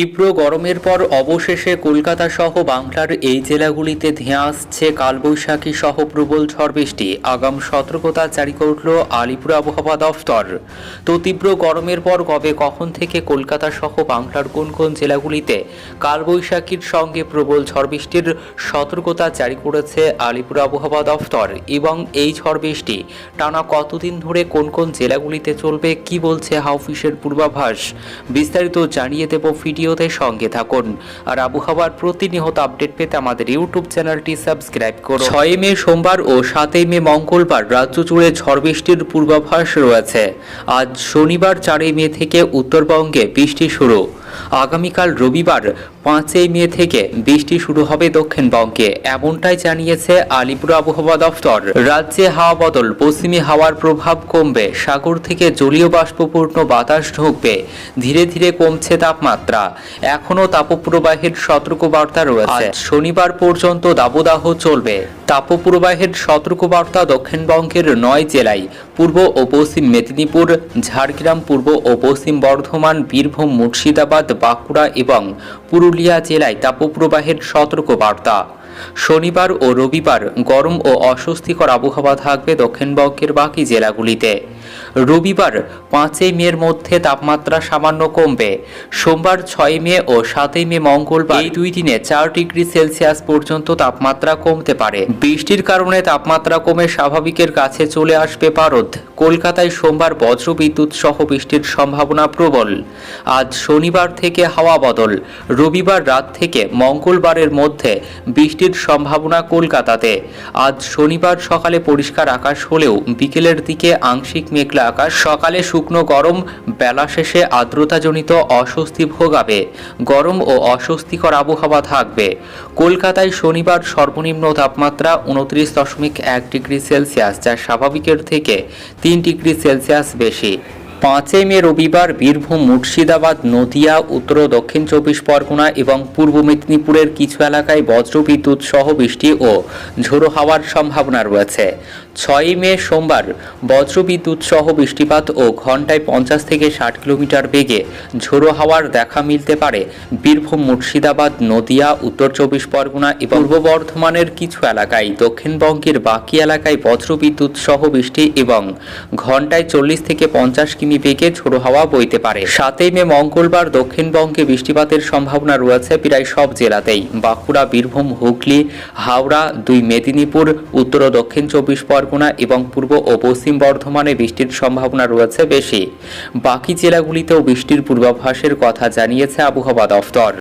তীব্র গরমের পর অবশেষে কলকাতা সহ বাংলার এই জেলাগুলিতে ধেয়ে আসছে। কালবৈশাখী সহ প্রবল ঝড় বৃষ্টি। আগাম সতর্কতা জারি করল আলিপুর আবহাওয়া দফতর। তো তীব্র গরমের পর কবে কখন থেকে কলকাতা সহ বাংলার কোন কোন জেলাগুলিতে কালবৈশাখীর সঙ্গে প্রবল ঝড় বৃষ্টির সতর্কতা জারি করেছে আলিপুর আবহাওয়া দফতর? এবং এই ঝড় বৃষ্টি টানা কতদিন ধরে কোন কোন জেলাগুলিতে চলবে? কি বলছে হাউফিসের পূর্বাভাস? বিস্তারিত জানিয়ে দেব ভিডিওতে সঙ্গে থাকুন। আর আবহাওয়ার প্রতিনিয়ত আপডেট পেতে আমাদের ইউটিউব চ্যানেলটি সাবস্ক্রাইব করুন। ছয় মে সোমবার ও সাতই মে মঙ্গলবার রাজ্য জুড়ে ঝড় বৃষ্টির পূর্বাভাস রয়েছে। আজ শনিবার চারই মে থেকে উত্তরবঙ্গে বৃষ্টি শুরু। আগামীকাল রবিবার পাঁচই মে থেকে বৃষ্টি শুরু হবে দক্ষিণবঙ্গে, এমনটাই জানিয়েছে আলিপুর আবহাওয়া দফতর রাজ্যে হাওয়া বদল, পশ্চিমী হাওয়ার প্রভাব কমবে, সাগর থেকে জলীয় বাষ্পপূর্ণ বাতাস ঢুকবে, ধীরে ধীরে কমছে তাপমাত্রা। এখনও তাপপ্রবাহের সতর্কবার্তা রয়েছে। শনিবার পর্যন্ত দাবদাহ চলবে। তাপপ্রবাহের সতর্কবার্তা দক্ষিণবঙ্গের নয় জেলায়, পূর্ব ও পশ্চিম মেদিনীপুর, ঝাড়গ্রাম, পূর্ব ও পশ্চিম বর্ধমান, বীরভূম, মুর্শিদাবাদ, বাঁকুড়া এবং পুরুলিয়া জেলায় তাপপ্রবাহের সতর্কবার্তা। শনিবার ও রবিবার গরম ও অস্বস্তিকর আবহাওয়া থাকবে দক্ষিণবঙ্গের বাকি জেলাগুলিতে। রবিবার পাঁচই মের মধ্যে তাপমাত্রা সামান্য কমবে। সোমবার ছয় মে ও সাতই মে মঙ্গলবার এই দুই দিনে চার ডিগ্রি সেলসিয়াস পর্যন্ত তাপমাত্রা কমতে পারে। বৃষ্টির কারণে তাপমাত্রা কমে স্বাভাবিকের কাছে চলে আসবে পারদ। কলকাতায় সোমবার বজ্রবিদ্যুৎ সহ বৃষ্টির সম্ভাবনা প্রবল। আজ শনিবার থেকে হাওয়া বদল। রবিবার রাত থেকে মঙ্গলবারের মধ্যে বৃষ্টির সম্ভাবনা কলকাতাতে। আজ শনিবার সকালে পরিষ্কার আকাশ হলেও বিকেলের দিকে আংশিক মেঘলা আকাশ, সকালে শুকনো গরম, বেলা শেষে আর্দ্রতাজনিত অস্বস্তি ভোগাবে। গরম ও অস্বস্তিকর আবহাওয়া থাকবে। কলকাতায় শনিবার সর্বনিম্ন তাপমাত্রা উনত্রিশ দশমিক এক ডিগ্রি সেলসিয়াস, যা স্বাভাবিকের থেকে তিন ডিগ্রি সেলসিয়াস বেশি। পাঁচই মে রবিবার বীরভূম, মুর্শিদাবাদ, নদিয়া, উত্তর ও দক্ষিণ চব্বিশ পরগনা এবং পূর্ব মেদিনীপুরের কিছু এলাকায় বজ্রবিদ্যুৎ সহ বৃষ্টি ও ঝোড়ো হাওয়ার সম্ভাবনা রয়েছে। ছয়ই মে সোমবার বজ্রবিদ্যুৎ সহ বৃষ্টিপাত ও ঘন্টায় পঞ্চাশ থেকে ষাট কিলোমিটার বেগে ঝোড়ো হাওয়ার দেখা মিলতে পারে বীরভূম, মুর্শিদাবাদ, নদিয়া, উত্তর চব্বিশ পরগনা এবং পূর্ব বর্ধমানের কিছু এলাকায়। দক্ষিণবঙ্গের বাকি এলাকায় বজ্রবিদ্যুৎ সহ বৃষ্টি এবং ঘন্টায় চল্লিশ থেকে পঞ্চাশ কিমি বেগে ঝোড়ো হাওয়া বইতে পারে। সাতই মে মঙ্গলবার দক্ষিণবঙ্গে বৃষ্টিপাতের সম্ভাবনা রয়েছে প্রায় সব জেলাতেই। বাঁকুড়া, বীরভূম, হুগলি, হাওড়া, দুই মেদিনীপুর, উত্তর ও দক্ষিণ চব্বিশ পরগনা এবং পূর্ব ও পশ্চিম বর্ধমানে বৃষ্টির সম্ভাবনা রয়েছে বেশি। বাকি জেলাগুলিতেও বৃষ্টির পূর্বাভাসের কথা জানিয়েছে আবহাওয়া দফতর